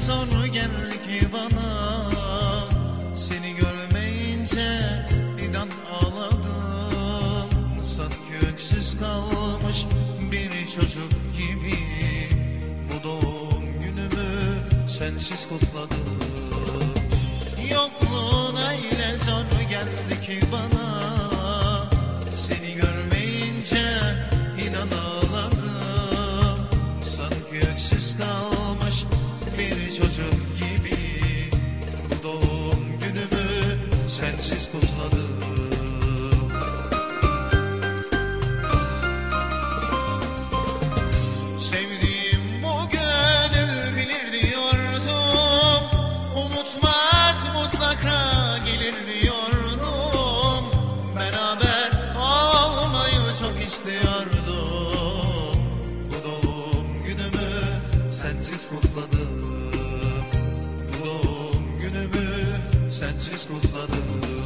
zor gel ki bana. Seni görmeyince inan ağladım? Sanki öksüz kalmış bir çocuk gibi. Bu doğum günümü sensiz kutladım. Çocuk gibi. Bu doğum günümü sensiz kutladım. Sevdiğim bu gönül bilir diyordum. Unutmaz mutlaka gelir diyordum. Beraber olmayı çok istiyordum. Bu doğum günümü sensiz kutladım sensiz kutladım